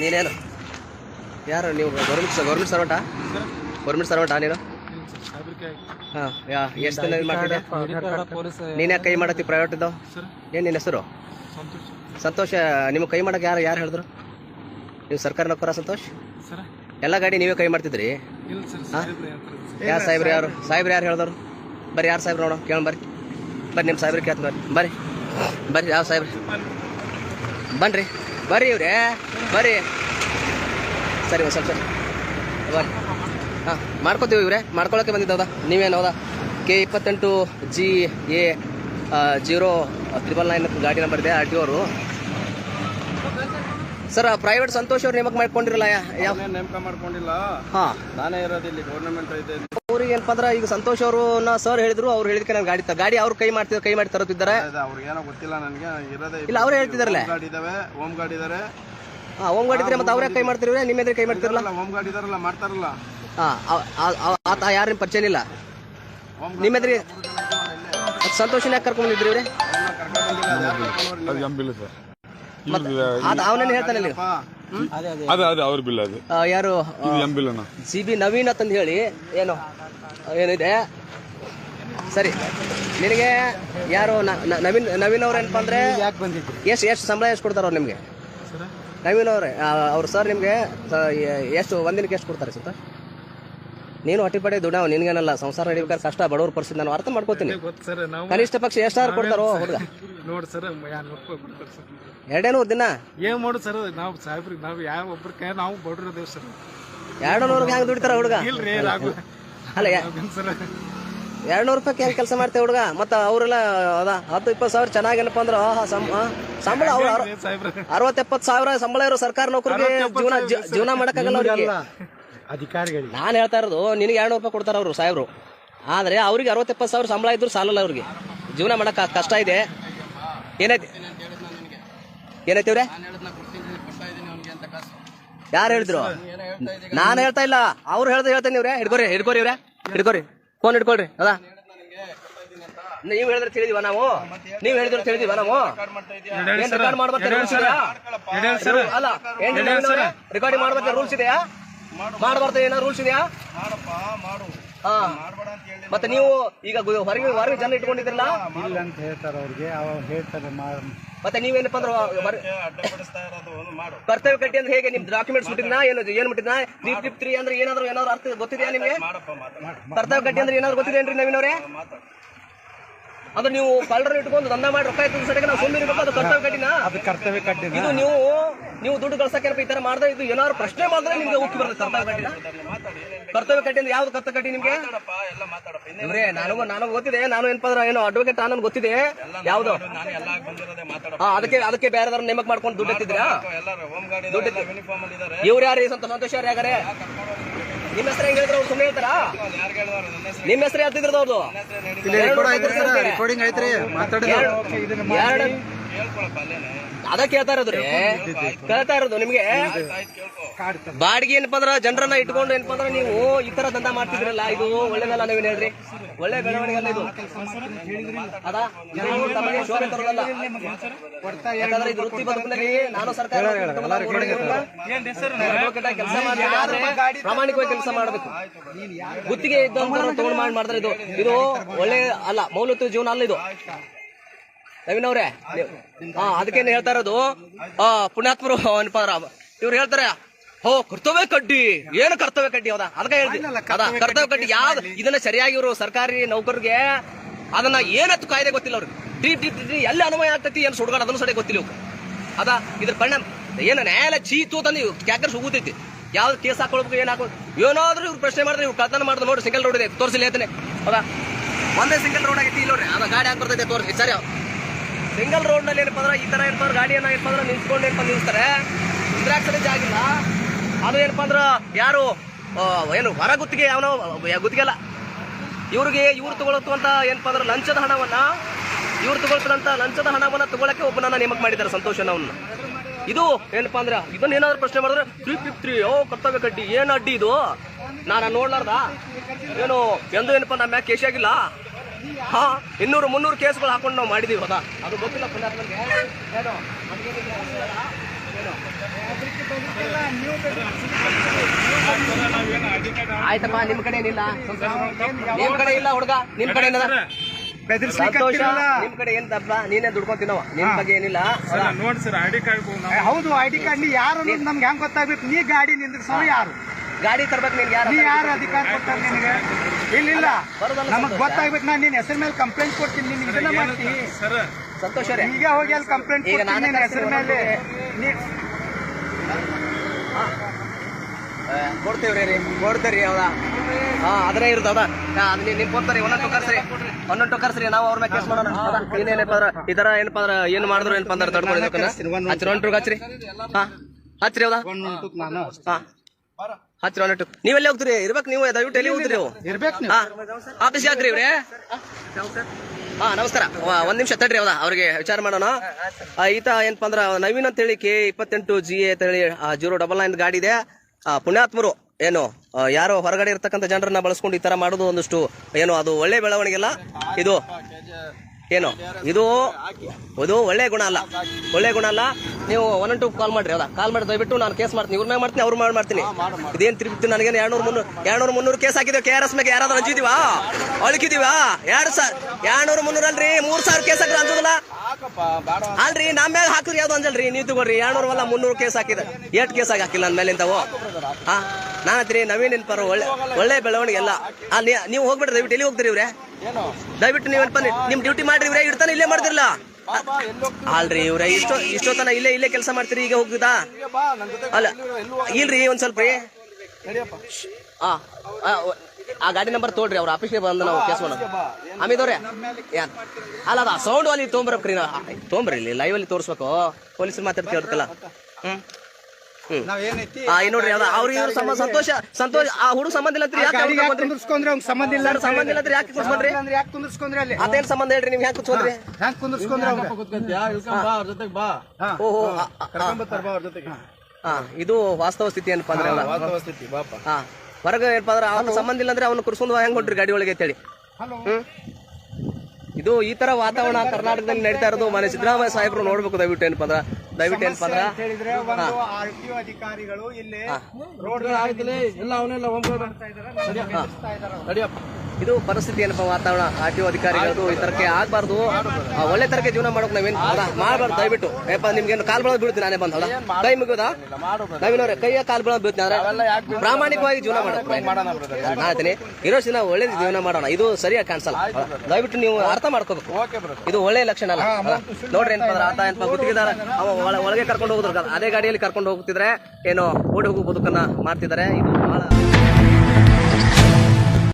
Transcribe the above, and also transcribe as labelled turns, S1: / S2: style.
S1: ನೀನೇನು? ಯಾರು ನೀವು ಗೌರ್ಮೆಂಟ್ ಗೌರ್ಮೆಂಟ್ ಸರ್ವೆಂಟಾ ಗೌರ್ಮೆಂಟ್ ಸರ್ವೆಂಟಾ ನೀನು? ಹಾಂ, ಯಾ, ಎಷ್ಟು ದಿನ ನೀನೇ ಕೈ ಮಾಡತ್ತಿ ಪ್ರೈವೇಟ್ ಇದ್ದಾವ ಏನು ನಿನ್ನ ಹೆಸರು? ಸಂತೋಷ, ನಿಮ್ಗೆ ಕೈ ಮಾಡಕ್ಕೆ ಯಾರು ಯಾರು ಹೇಳಿದ್ರು? ನೀವು ಸರ್ಕಾರಿ ನೌಕರ ಸಂತೋಷ್? ಎಲ್ಲ ಗಾಡಿ ನೀವೇ ಕೈ ಮಾಡ್ತಿದ್ರಿ? ಯಾರು ಸಾಹೇಬ್ರು ಯಾರು? ಸಾಹೇಬ್ರು ಯಾರು ಹೇಳಿದ್ರು ಬರ್ರಿ, ಯಾರು ಸಾಹೇಬ್ರು ನೋಡೋ, ಕೇಳೋಣ, ಬರ್ರಿ. ಬರ್ರಿ ನಿಮ್ಮ ಸಾಹೇಬ್ರಿಗೆ ಕೇಳ್ತೀನಿ, ಬರ್ರಿ. ಬರ್ರಿ, ಯಾವ ಸಾಹೇಬ್ರಿ? ಬನ್ರಿ. ಬರ್ರಿ ಇವ್ರೆ. ಬರ್ರಿ. ಸರಿ ಸ್ವಲ್ಪ, ಸರಿ. ಬರ್ರಿ. ಹಾಂ, ಮಾಡ್ಕೋತೀವಿ ಇವ್ರೆ. ಮಾಡ್ಕೊಳಕ್ಕೆ ಬಂದಿದ್ದದ ನೀವೇನು ಹೌದಾ? ಕೆ ಇಪ್ಪತ್ತೆಂಟು G A zero triple nine ಗಾಡಿ ನಂಬರ್ ಇದೆ, ಆರ್ ಟಿ ಅವರು ಸರ್ ಪ್ರೈವೇಟ್ ಸಂತೋಷ್ ಅವ್ರು ನೇಮಕ ಮಾಡ್ಕೊಂಡಿರಲ್ಲ ಯಾವ
S2: ನೇಮಕ ಮಾಡ್ಕೊಂಡಿಲ್ಲ.
S1: ಹಾ.
S2: ನಾನೇ ಇರೋದು ಇಲ್ಲಿ ಗೌರ್ಮೆಂಟ್ ಐತೆ
S1: ಅವ್ರಿಗೆ ಏನಪ್ಪ ಅಂದ್ರೆ ಈಗ ಸಂತೋಷ್ ಅವರು ಸರ್ ಹೇಳಿದ್ರು ಅವ್ರು ಹೇಳಿದಕ್ಕೆ ನಾನು ಗಾಡಿ ತ- ಗಾಡಿ ಅವ್ರು ಕೈ ಮಾಡ್ತಿದ್ರು ಕೈ ಮಾಡಿ ತರುತ್ತಿದ್ದಾರೆ
S2: ಅವ್ರಿಗೆ ಏನೋ ಗೊತ್ತಿಲ್ಲ ನನಗೆ ಇರೋದೇ
S1: ಇಲ್ಲ ಅವ್ರು ಹೇಳ್ತಿದಾರಲ್ಲ.
S2: ಗಾಡಿ ಇದಾವೆ ಹೋಮ್ ಗಾಡಿ ಇದಾರೆ.
S1: ಹಾ ಹೋಮ್ ಗಾಡಿ ಇದ್ರೆ ಮತ್ತೆ ಅವ್ರೇ ಕೈ ಮಾಡ್ತಿರ ನಿಮ್ಮ ಎದುರು ಕೈ ಮಾಡ್ತಿರಲ್ಲ?
S2: ಓಮ್ ಗಾಡಿ ಇದಾರಲ್ಲ ಮಾಡ್ತಾರಲ್ಲ.
S1: ಹಾಂ ಆತ ಯಾರು ಪರಿಚಯ ಇಲ್ಲ?
S2: ಹೋಮ್
S1: ನಿಮ್ಮ ಸಂತೋಷನ ಯಾಕೆ ಕರ್ಕೊಂಡಿದ್ರಿ ಇವ್ರೆ
S3: ಅದು ಎಂ ಬಿಲ್ ಸರ್.
S1: ಅದು ಅವನೇನು ಹೇಳ್ತಾನೆ ನೀವು
S3: ಅದು ಅದು. ಅವ್ರ ಬಿಲ್ ಅದು.
S1: ಆ, ಯಾರು?
S3: ಇದು ಎಂ ಬಿಲ್ ಅಣ್ಣ.
S1: ಸಿ ಬಿ ನವೀನ್ ಅಂತಂದು ಹೇಳಿ. ಏನು? ಏನಿದೆ ಸರಿ. ನಿನಗೆ ಯಾರು? ನ- ನ- ನವೀನ್ ನವೀನ್ ಅವ್ರು ಏನಪ್ಪ ಅಂದ್ರೆ ಎಷ್ಟು ಎಷ್ಟು ಸಂಬಳ ಎಷ್ಟು ಕೊಡ್ತಾರೆ ಅವ್ರು ನಿಮಗೆ? ನವೀನ್ ಅವ್ರೆ ಅವ್ರು ಸರ್ ನಿಮಗೆ ಎಷ್ಟು ಒಂದಿನಕ್ಕೆ ಎಷ್ಟು ಕೊಡ್ತಾರೆ ಸುತ್ತ ನೀನು ಹೊಟ್ಟಿ ಪಡೆ ದುಡ್ಡು ನಿನ್ಗೇನಲ್ಲ ಸಂಸಾರ ನಡಿಬೇಕಾದ್ರೆ ಕಷ್ಟ ಬಡವ್ರ ಪರಿಸ್ಥಿತಿ ನಾನು ಅರ್ಥ ಮಾಡ್ಕೋತೀನಿ. ಕನಿಷ್ಠ ಪಕ್ಷ ಎಷ್ಟಾದ್ರು ಕೊಡ್ತಾರೋ ಹುಡುಗ?
S4: ನೋಡಿ ಸರ್ ಯಾರು ರೂಪಾಯಿ ಕೊಡ್ತಾರೆ ಸರ್.
S1: ಎರಡೇ ನೂರು ದಿನ?
S4: ಏನ್ ಹೆಂಗ್ ಸರ್ ನಾವು ಸಾಹೇಬ್ರಿಗೆ ನಾವು ಯಾವ ಒಬ್ರ ಕೈ ನಾವು ಸರ್.
S1: ಎರಡು ಹೆಂಗ್ ಹೆಂಗೆ ದುಡಿತಾರ ಹುಡುಗ? ಅಲ್ಲ ಎರಡು ನೂರು ರೂಪಾಯಿ ಹೆಂಗ್ ಕೆಲಸ ಮಾಡ್ತೇವೆ ಹುಡುಗ? ಮತ್ತೆ ಅವರೆಲ್ಲ ಅದ ಹತ್ತು ಇಪ್ಪತ್ತು ಸಾವಿರ ಚೆನ್ನಾಗೇನಪ್ಪ ಅಂದ್ರೆ ಸಂಬಳ ಅವ್ರ ಅರವತ್ತೆಪ್ಪತ್ತು ಸಾವಿರ ಸಂಬಳ ಇರೋ ಸರ್ಕಾರ ನೌಕರಿಗೆ ಜೀವನ ಜೀವನ ಮಾಡಕ್ಕಾಗಲ್ಲ ಅವ್ರಿಗೆ.
S4: ಅಧಿಕಾರಿಗಳಿಗೆ.
S1: ನಾನು ಹೇಳ್ತಾ ಇರೋದು ನಿನಗೆ ಎರಡು ರೂಪಾಯಿ ಕೊಡ್ತಾರೆ ಅವರು ಸಾಹೇಬರು. ಆದರೆ ಅವ್ರಿಗೆ ಅರವತ್ತೆಪ್ಪತ್ತು ಸಾವಿರ ಸಂಬಳ ಇದ್ರೂ ಸಾಲಲ್ಲ ಅವ್ರಿಗೆ. ಜೀವನ ಮಾಡೋಕೆ ಕಷ್ಟ ಇದೆ. ಏನೈತಿ? ಏನೈತಿ ಇವ್ರೆ ಯಾರು ಹೇಳಿದ್ರು? ನಾನು ಹೇಳ್ತಾ ಇಲ್ಲ. ಅವ್ರು ಹೇಳ್ದೆ ಹೇಳ್ತೇನೆ ಇವ್ರೆ ಹಿಡ್ಕೊರಿ ಹಿಡ್ಕೊರಿ ಇವ್ರೆ ಹಿಡ್ಕೊರಿ. ಫೋನ್ ಹಿಡ್ಕೊಳ್ರಿ ಅದಾ. ನೀವು ಹೇಳಿದ್ರೆ ತಿಳಿದಿವ ನಾವು? ನೀವು ಹೇಳಿದ್ರೆ ತಿಳಿದಿವ ನಾವು? ಏನ್ ರೆಕಾರ್ಡ್ ಮಾಡ್ಬೇಕು? ಅಲ್ಲ ರೆಕಾರ್ಡಿಂಗ್ ಮಾಡ್ಬೇಕು? ರೂಲ್ಸ್ ಇದೆಯಾ? ಮಾಡ್ಬಾರ್ದು ಏನೋ ರೂಲ್ಸ್ ಇದೆಯಾ?
S2: ಮಾಡಪ್ಪ ಮಾಡು.
S1: ಹಾ. ಮತ್ತೆ ನೀವು ಈಗ ಗು- ಹೊರಗೆ ಹೊರಗೆ ಜನ ಇಟ್ಕೊಂಡಿದ್ರಲ್ಲ?
S4: ಇಲ್ಲ ಅಂತ ಹೇಳ್ತಾರೆ ಅವ್ರಿಗೆ. ಅವಾಗ ಹೇಳ್ತಾರೆ
S1: ಮತ್ತೆ ನೀವೇನಪ್ಪ ಅಂದ್ರೆ ಹೊರ-
S2: ಅಡ್ಡಪಡಿಸ್ತಾ ಇರೋದು ಒಂದು ಮಾಡು.
S1: ಕರ್ತವ್ಯ ಕಟ್ಟಿ ಅಂದ್ರೆ ಹೇಗೆ? ನಿಮ್ ಡಾಕ್ಯುಮೆಂಟ್ಸ್ ಬಿಟ್ಟಿದ್ನಾ? ಏನು ಏನ್ ಬಿಟ್ಟಿದ್ನಾ? ತ್ರೀ ತ್ರೀ ಅಂದ್ರೆ ಏನಾದ್ರು ಏನಾದ್ರು ಅರ್ಥ ಗೊತ್ತಿದೆಯಾ ನಿಮ್ಗೆ?
S2: ಮಾಡಪ್ಪ ಮಾತಾಡ
S1: ಕರ್ತವ್ಯ ಕಟ್ಟಿ ಅಂದ್ರೆ ಏನಾದ್ರು ಗೊತ್ತಿದೆ ನವೀನವ್ರೆ ಅಂದ್ರೆ ನೀವು ಕಳ್ಳರ್ ಇಟ್ಕೊಂಡು ದಂಧ ಮಾಡಿ ರೊಕ್ಕ ಇತ್ತು ಸರಿಗೆ ನಾವು ಸುಮ್ಮನೆ ಇರಬೇಕು ಅದು ಕರ್ತವ್ಯ ಕಟ್ಟಿನ
S4: ಅದು ಕರ್ತವ್ಯ ಕಟ್ಟಿನ
S1: ಇದು ನೀವು ನೀವು ದುಡ್ಡು ಕಳ್ಸಕ್ಕೆ ಈ ತರ ಮಾಡಿದ್ರೆ ಇದು ಏನಾದ್ರು ಪ್ರಶ್ನೆ ಮಾಡಿದ್ರೆ ನಿಮ್ಗೆ ಉಕ್ಕಿ ಬರುತ್ತೆ ಕರ್ತವ್ಯ ಕಟ್ಟಿನ ಕರ್ತವ್ಯ ಕಟ್ಟಿ ಅಂದ್ರೆ ಯಾವ್ದು ಕರ್ತವ್ಯ ಕಟ್ಟಿ ನಿಮ್ಗೆ? ಇವ್ರೆ ನನಗೂ ನನಗೂ ಗೊತ್ತಿದೆ ನಾನು ಏನಪ್ಪ ಅಂದ್ರೆ ಏನು ಅಡ್ವೊಕೇಟ್ ನಾನು ಗೊತ್ತಿದೆ. ಯಾವ್ದು?
S2: ನಾನು
S1: ಅದಕ್ಕೆ ಅದಕ್ಕೆ ಬೇರೆದಾರ ನೇಮಕ ಮಾಡ್ಕೊಂಡು ದುಡ್ಡು ಎತ್ತಿದ್ರಾ? ಇವ್ರು ಯಾರು ಸಂತ ಸಂತೋಷ ಯಾರು ಯಾಗಾರೆ ನಿಮ್ಮ ಹೆಸರು ಹೆಂಗ್ ಹೇಳಿದ್ರು ಅವ್ರು ಸುಮ್ಮನೆ ಹೇಳ್ತಾರಾ? ನಿಮ್ಮ ಹೆಸರು ಹೇಳ್ತಿದ್ರದು ಅವ್ರದ್ದು
S4: ರೆಕಾರ್ಡಿಂಗ್ ಐತ್ರಿ ಮಾತಾಡಿ.
S2: ಕೇಳ್ಕೊಳಪ್ಪ ಅಲ್ಲೇನೆ
S1: ಅದ ಕೇಳ್ತಾ ಇರೋದ್ರಿ ಕೇಳ್ತಾ ಇರೋದು ನಿಮ್ಗೆ. ಬಾಡಿಗೆ ಏನಪ್ಪ ಅಂದ್ರ ಜನರನ್ನ ಇಟ್ಕೊಂಡು ಏನಪ್ಪ ಅಂದ್ರ ನೀವು ಈ ತರ ದಂಧ ಮಾಡ್ತಿದ್ರಲ್ಲ ಇದು ಒಳ್ಳೇದಲ್ಲ ನೀವೇನ್ ಹೇಳ್ರಿ ಒಳ್ಳೆ ಬೆಳವಣಿಗೆ ಅಲ್ಲ ಇದು. ಅದ? ತಮಗೆ ಶೋಭೆ ತರೋದಲ್ಲ ಯಾಕಂದ್ರೆ ಇದು ವೃತ್ತಿ ಬದುಕಿನಲ್ಲಿ ನಾನು ಸರ್ಕಾರ ಕೆಲಸ ಪ್ರಾಮಾಣಿಕವಾಗಿ ಕೆಲಸ ಮಾಡಬೇಕು. ಗುತ್ತಿಗೆ ಇದ್ದಂತ ತಗೊಂಡು ಮಾಡಿ ಮಾಡಿದ್ರೆ ಇದು. ಇದು ಒಳ್ಳೆ ಅಲ್ಲ ಮೌಲ್ಯಯುತ ಜೀವನ ಅಲ್ಲ ಇದು. ನವೀನ್ ಅವ್ರೆ ಹಾ ಅದಕ್ಕೇನು ಹೇಳ್ತಾ ಇರೋದು? ಆ ಪುಣ್ಯಾತ್ಮರು ಇವ್ರು ಹೇಳ್ತಾರೆ ಹೋ ಕರ್ತವ್ಯ ಕಡ್ಡಿ. ಏನು ಕರ್ತವ್ಯ ಕಡ್ಡಿ ಹೌದಾ? ಅದಕ್ಕೆ ಹೇಳ್ದಿ ಅದ ಕರ್ತವ್ಯ ಕಡ್ಡಿ ಯಾವ್ದು? ಇದನ್ನ ಸರಿಯಾಗಿ ಇವರು ಸರ್ಕಾರಿ ನೌಕರಿಗೆ ಅದನ್ನ ಏನತ್ತು ಕಾಯ್ದೆ ಗೊತ್ತಿಲ್ಲ ಅವ್ರಿಗೆ. ಡೀಪ್ ಡೀಪ್ ಎಲ್ಲಿ ಅನ್ವಯ ಆಗ್ತೈತಿ ಏನು ಸುಡ್ಗಾಡ ಅದನ್ನು ಸರಿ ಗೊತ್ತಿಲ್ಲ ಅದಾ ಅದ? ಇದ್ರ ಪರಿಣಾಮ ಏನು ನ್ಯಾಯಾಲಯ ಚೀತು ನೀವು ಕ್ಯಾಕರ್ ಸುಗುತೈತಿ. ಯಾವ್ದು ಕೇಸ್ ಹಾಕೊಳ್ಬೇಕು ಏನು ಹಾಕೋ ಏನಾದ್ರೂ ಇವ್ರು ಪ್ರಶ್ನೆ ಮಾಡಿದ್ರೆ ಇವ್ರು ಕಳ್ತನ ಮಾಡಿದ್ರೆ ನೋಡಿ ಸಿಂಗಲ್ ರೋಡ್ ಇದೆ ತೋರಿಸಿಲ್ಲ ಹೇಳ್ತಾನೆ ಹೌದಾ? ಒಂದೇ ಸಿಂಗಲ್ ರೋಡ್ ಆಗೈತಿ ಇಲ್ಲ ನೋಡ್ರಿ ಅದ ಗಾಡಿ ಹಾಕಿ ಬರ್ತೈತೆ ತೋರಿಸಿ. ಸರಿ ಸಿಂಗಲ್ ರೋಡ್ನಲ್ಲಿ ಏನಪ್ಪ ಅಂದ್ರೆ ಈ ತರ ಏನಪ್ಪ ಅಂದ್ರೆ ಗಾಡಿಯನ್ನ ಏನಪ್ಪ ಅಂದ್ರೆ ನಿಲ್ಸ್ಕೊಂಡು ಏನಪ್ಪ ನಿಲ್ಸ್ತಾರೆ? ಇಂದ್ರಾಕ್ಷರ ಜಾಗಿಲ್ಲ ಅದು ಏನಪ್ಪ ಅಂದ್ರೆ ಯಾರು ಏನು ಹೊರ ಗುತ್ತಿಗೆ ಅವನು ಗುತ್ತಿಗೆ ಅಲ್ಲ. ಇವ್ರಿಗೆ ಇವ್ರು ತಗೊಳತ್ತುವಂತ ಏನಪ್ಪ ಅಂದ್ರೆ ಲಂಚದ ಹಣವನ್ನ, ಇವ್ರು ತಗೊಳ್ತಾರಂತ ಲಂಚದ ಹಣವನ್ನ ತಗೊಳಕ್ಕೆ ಒಬ್ಬನನ್ನ ನೇಮಕ ಮಾಡಿದ್ದಾರೆ ಸಂತೋಷ್ ಅನ್ನೋನ್ನ ಇದು ಏನಪ್ಪಾ ಅಂದ್ರೆ ಇದನ್ನ ಏನಾದ್ರು ಪ್ರಶ್ನೆ ಮಾಡಿದ್ರೆ ತ್ರೀ ತ್ರೀ ಓ, ಕರ್ತವ್ಯ ಕಡ್ಡಿ, ಏನು ಅಡ್ಡಿ ಇದು? ನಾನು ನೋಡ್ಲಾರ್ದ? ಏನು, ಎಂದು ಏನಪ್ಪ ನಮ್ಮ ಮ್ಯಾಕ್ ಹಾ ಇನ್ನೂರು ಮುನ್ನೂರು ಕೇಸ್ಗಳು ಹಾಕೊಂಡು ನಾವು ಮಾಡಿದೀವಿ ಹೌದಾ? ಅದು ಗೊತ್ತಿಲ್ಲ? ಆಯ್ತಪ್ಪ ನಿಮ್ ಕಡೆ ಏನಿಲ್ಲ? ನಿಮ್ ಕಡೆ ಇಲ್ಲ ಹುಡುಗ ನಿಮ್ ಕಡೆ ಏನದ? ನಿಮ್ ಕಡೆ ಏನ್ ದಬ್ಬ? ನೀನೇ ದುಡ್ಕೊತೀನವ. ನಿಮ್ ಬಗ್ಗೆ ಏನಿಲ್ಲ
S4: ನೋಡಿ ಸರ್ ಐ ಡಿ ಕಾರ್ಡ್
S5: ಹೌದು ಐ ಡಿ ಕಾರ್ಡ್ ನೀ ಯಾರು ಅನ್ನೋದು ನಮ್ಗೆ ಹೆಂಗ್ ಗೊತ್ತಾಗ್ಬೇಕು? ನೀ ಗಾಡಿ ನಿಂದ್ರಿಸೋ ಯಾರು?
S1: ಗಾಡಿ ತರ್ಬೇಕು ನಿನ್ಗೆ ಯಾರು?
S5: ನೀ ಯಾರು ಅಧಿಕಾರ ಕೊಟ್ಟಾರ ನಿನಗೆ? ಇಲ್ಲ ಇಲ್ಲ. ನಮಗ್. ಗೊತ್ತಾಗ್ಬೇಕು ನಾನು ನಿನ್ನ ಹೆಸರ ಮೇಲೆ ಕಂಪ್ಲೇಂಟ್ ಕೊಡ್ತೀನಿ ನೀನ್ ಇದನ್ನ ಮಾಡ್ತೀನಿ.
S4: ಸರ್?
S1: ಸಂತೋಷ
S5: ಈಗ ಹೋಗಿ ಅಲ್ಲಿ ಕಂಪ್ಲೇಂಟ್ ಕೊಡ್ತೀನಿ
S1: ನಾನೇ
S5: ನಿನ್ನ ಹೆಸರ ಮೇಲೆ.
S1: ಕೊಡ್ತೇವ್ರಿ ರೀ ಕೊಡ್ತೇರಿ ಹೌದಾ ಹಾ ಅದ್ರೆ ಇರುದ ಅದ. ಅದ್ ಕೊಡ್ತಾರೆ ಒಂದೊಂದು ಕರ್ಸ್ರಿ. ಒಂದೊಂದು ಕರ್ಸ್ರಿ ನಾವು ಅವ್ರ ಮೇಲೆ ಕೇಸ್ ಮಾಡೋಣ. ಹೌದಾ? ಇನ್ನೇನಪ್ಪ ಅಂದ್ರ ಈ ತರ ಏನಪ್ಪ ಅಂದ್ರ ಏನ್ ಮಾಡಿದ್ರು ಏನಪ್ಪ ಅಂದ್ರೆ ತಡ್ಕೊಂಡಿದ್ದಕ್ಕನ ಹಚ್ರಿ ಒಂಟ್ರಿಗೆ ಹಚ್ರಿ. ಹಾ. ಹಚ್ರಿ ಹೌದಾ
S5: ನಾನು
S1: ಹಾ. ಹಚ್ರಿ ಒಂದು ನೀವೆಲ್ಲ ಹೋಗ್ತೀರಿ? ಇರ್ಬೇಕು ನೀವು ದಯವಿಟ್ಟು ಎಲ್ಲಿ ಹೋಗ್ತೀರಿ ನೀವು?
S5: ಇರ್ಬೇಕು
S1: ಹಾ ಆಫೀಸ್ಗೆ ಹಾಕ್ರಿ ಇವ್ರೆ. ಹಾ ನಮಸ್ಕಾರ. ಒಂದ್ ನಿಮಿಷ ತಡ್ರಿ ಹೌದಾ ಅವ್ರಿಗೆ ವಿಚಾರ ಮಾಡೋಣ. ಆ, ಈತ ಏನಪ್ಪ ಅಂದ್ರ ನವೀನ್ ಅಂತ ಹೇಳಿ ಕೆ ಇಪ್ಪತ್ತೆಂಟು ಜಿ ಎ ಅಂತ ಹೇಳಿ ಜೀರೋ ಡಬಲ್ ನೈನ್ ಗಾಡಿ ಇದೆ. ಪುಣ್ಯಾತ್ಮರು ಏನು ಯಾರೋ ಹೊರಗಡೆ ಇರ್ತಕ್ಕಂಥ ಜನರನ್ನ ಬಳಸ್ಕೊಂಡು ಈ ತರ ಮಾಡೋದು ಒಂದಷ್ಟು ಏನು ಅದು ಒಳ್ಳೆ ಬೆಳವಣಿಗೆ ಅಲ್ಲ? ಇದು ಏನು? ಇದು ಇದು ಒಳ್ಳೆ ಗುಣ ಅಲ್ಲ. ಒಳ್ಳೆ ಗುಣ ಅಲ್ಲ. ನೀವು ಒನ್ ಟು ಕಾಲ್ ಮಾಡ್ರಿ ಅದ. ಕಾಲ್ ಮಾಡಿ ದಯವಿಟ್ಟು ನಾನು ಕೇಸ್ ಮಾಡ್ತೀನಿ. ಇವ್ರ ಮ್ಯಾಗ ಮಾಡ್ತೀನಿ ಅವ್ರ ಮಾಡಿ ಮಾಡ್ತೀನಿ ಇದೇನು ತಿರುಪ್ತಿ ನನಗೇನು ಎರಡ್ನೂರು ಮುನ್ನೂರು ಎರಡ್ನೂರು ಮುನ್ನೂರು ಕೇಸ್ ಹಾಕಿದ್ದೇವೆ ಕೆ ಆರ್ ಎಸ್ ಮ್ಯಾಗ ಯಾರಾದ್ರೂ ಅಂಜಿದೀವಾ ಅಳ್ಕಿದೀವಾ ಎರಡು ಸಾವಿರ ಎರಡ್ನೂರು ಮುನ್ನೂರು ಅಲ್ರಿ? ಮೂರು ಸಾವಿರ ಕೇಸ್ ಹಾಕಿದ್ರೆ ಅಂಜೋದಿಲ್ಲ? ಅಲ್ರಿ ನಮ್ಮ ಮ್ಯಾಗ ಹಾಕಿದ್ರಿ ಯಾವ್ದು ಅಂಜಲ್ರಿ? ನೀವು ತಗೊಳ್ರಿ ಎರಡ್ನೂರು ಅಲ್ಲ ಮುನ್ನೂರು ಕೇಸ್ ಹಾಕಿದ ಎಷ್ಟು ಕೇಸ್ ಆಗಿ ಹಾಕಿಲ್ಲ ನನ್ನ ಮೇಲೆ ಇಂಥವು ಹಾ? ನಾನು ನವೀನ್ ನವೀನ್ ಪರ ಒಳ್ಳೆ ಒಳ್ಳೆ ಬೆಳವಣಿಗೆ ಎಲ್ಲ ನೀವು ಹೋಗ್ಬಿಡ್ರಿ ದಯವಿಟ್ಟು ಎಲ್ಲಿ ಹೋಗ್ತೀರಿ ಇವ್ರೆ? ದಯವಿಟ್ಟು ನೀವು ಬನ್ನಿ ನಿಮ್ ಡ್ಯೂಟಿ ಮಾಡ್ರಿ ಇವ್ರೆ ಇಡ್ತಾನೆ ಇಲ್ಲೇ ಮಾಡ್ತಿರ್ಲ ಅಲ್ರಿ ಇವ್ರೆ ಇಷ್ಟೋ ಇಷ್ಟೊತ್ತನ ಇಲ್ಲೇ ಇಲ್ಲೇ ಕೆಲಸ ಮಾಡ್ತೀರಿ ಈಗ ಹೋಗುದಾ? ಅಲ್ಲ ಇಲ್ರಿ ಒಂದ್ ಸ್ವಲ್ಪ ರೀ. ಆ, ಗಾಡಿ ನಂಬರ್ ತೋಡ್ರಿ ಅವ್ರ ಆಫೀಸ್ಗೆ ಬಂದು ನಾವು ಕೇಸ್ ಮಾಡೋದು. ಯಾನ್ ಅಲ್ಲ ಅದ ಸೌಂಡ್ ಅಲ್ಲಿ ತೊಗೊಂಬರ್ಬೇಕ್ರಿ ನಾ ತೊಗೊಂಬರ್ರಿ ಇಲ್ಲಿ ಲೈವ್ ಅಲ್ಲಿ ತೋರಿಸ್ಬೇಕು. ಪೊಲೀಸರು ಮಾತಾಡ್ತೀವಿ ಅದಕ್ಕೆಲ್ಲ ಹ್ಮ್ ಹ್ಮ್?
S5: ನಾವೇನೈತಿ?
S1: ಆ ಈ ನೋಡ್ರಿ ಅದ ಅವ್ರಿಗೆ ಇವ್ರ ಸಂಬಂಧ ಸಂತೋಷ ಸಂತೋಷ ಆ ಹುಡುಗ ಸಂಬಂಧ ಇಲ್ಲ ಅಂತ್ರಿ ಯಾಕೆ
S5: ಗಾಡಿ
S1: ಅವ್ರ್ನ
S5: ಯಾಕೆ
S1: ಬಂದ್ರಿ?
S5: ಕುಂದ್ರಿಸ್ಕೊಂಡ್ರೆ? ಸಂಬಂಧ ಇಲ್ಲ
S1: ಸಂಬಂಧ ಇಲ್ಲ ಅಂದ್ರೆ ಯಾಕೆ ಕುಂದ್ರಿಸ್ಕೊಂಡ್ರಿ?
S5: ಅಂದ್ರೆ ಯಾಕೆ ಕುಂದ್ರಿಸ್ಕೊಂಡ್ರೆ ಅಲ್ಲಿ?
S1: ಅದೇನ್ ಸಂಬಂಧ ಹೇಳ್ರಿ ನೀವು ಯಾಕೆ ಕೂತ್ಕೊಂಡ್ರಿ
S5: ಹೆಂಗ್ ಕುಂದ್ರಿಸ್ಕೊಂಡ್ರೆ ಅವ್ನ
S2: ಅವ್ರ? ಜೊತೆಗೆ ಬಾ.
S1: ಓಹೋ ಆ, ಆ, ಆ.
S2: ಬಾ ಅವ್ರ ಜೊತೆಗೆ.
S1: ಹಾ. ಇದು ವಾಸ್ತವ ಸ್ಥಿತಿ ಏನಪ್ಪಾ ಅಂದ್ರೆ
S2: ವಾಸ್ತವ ಸ್ಥಿತಿ ಬಾಪ.
S1: ಹಾ. ಹೊರಗೆ ಏನಪ್ಪಾ ಅಂದ್ರೆ ಅವ್ನ ಸಂಬಂಧ ಇಲ್ಲ ಅಂದ್ರೆ ಅವ್ನ ಕುರ್ಸ್ಕೊಂಡು ಹೆಂಗ್ ಹೊಂಟ್ರಿ ಗಾಡಿ ಒಳಗೆ ಅಂತೇಳಿ? ಹ್ಮ್? ಇದು ಈ ತರ ವಾತಾವರಣ ಕರ್ನಾಟಕದಲ್ಲಿ ನಡೀತಾ ಇರೋದು ಮನೆ ಸಿದ್ದರಾಮಯ್ಯ ಸಾಹೇಬ್ರು ನೋಡ್ಬೇಕು ದಯವಿಟ್ಟು ಏನಪ್ಪಾ ಅಂದ್ರ. ದಯವಿಟ್ಟು ಏನಪ್ಪಾ ಅಂದ್ರ?
S5: ಹೇಳಿದ್ರೆ ಒಂದು ಆರ್ ಟಿ ಅಧಿಕಾರಿಗಳು ಇಲ್ಲಿ ರೋಡ್
S2: ಎಲ್ಲ ಅವನೆಲ್ಲ ನಡಿಯಪ್ಪ.
S1: ಇದು ಪರಿಸ್ಥಿತಿ ಏನಪ್ಪ ವಾತಾವರಣ? ಆರ್ ಟಿ ಒ ಅಧಿಕಾರಿಗಳು ಈ ತರಕ್ಕೆ ಆಗ್ಬಾರ್ದು ಒಳ್ಳೆ ತರಕ್ಕೆ ಜೀವನ ಮಾಡೋಕ್ ನಾವೇನ್ ಮಾಡಬಾರ್ದು ದಯವಿಟ್ಟು. ಏಪ ನಿಮ್ಗೇನು ಕಾಲ್ ಬೆಳದ್ ಬೀಳ್ತೀನಿ ನಾನೇ ಬಂದ ಕೈ ಮುಗಿದ ನಾವಿನವ್ರೆ ಕೈಯ ಕಾಲ್ ಬೆಳದ್ ಬೀಳ್ತೀನಿ ಆದ್ರೆ ಪ್ರಾಮಾಣಿಕವಾಗಿ ಜೀವನ ಮಾಡೋಣ ಹೇಳ್ತೀನಿ ಇರೋ ದಿನ ಒಳ್ಳೆ ಜೀವನ ಮಾಡೋಣ. ಇದು ಸರಿಯಾಗಿ ಕಾಣಿಸಲ್ಲ. ದಯವಿಟ್ಟು ನೀವು ಅರ್ಥ ಮಾಡ್ಕೋಬೇಕು. ಇದು ಒಳ್ಳೆ ಲಕ್ಷಣ ಅಲ್ಲ? ನೋಡ್ರಿ ಏನಪ್ಪ ಅಂದ್ರೆ ಆತ ಏನಪ್ಪ ಗುತ್ತಿಗೆದಾರ? ಒಳಗೆ ಕರ್ಕೊಂಡು ಹೋಗುದ್ರ. ಅದೇ ಗಾಡಿಯಲ್ಲಿ ಕರ್ಕೊಂಡು ಹೋಗ್ತಿದ್ರೆ ಏನೋ ಓಡಿ ಹೋಗೋ ಬದುಕನ್ನ ಮಾಡ್ತಿದ್ದಾರೆ. ಇದು ಬಹಳ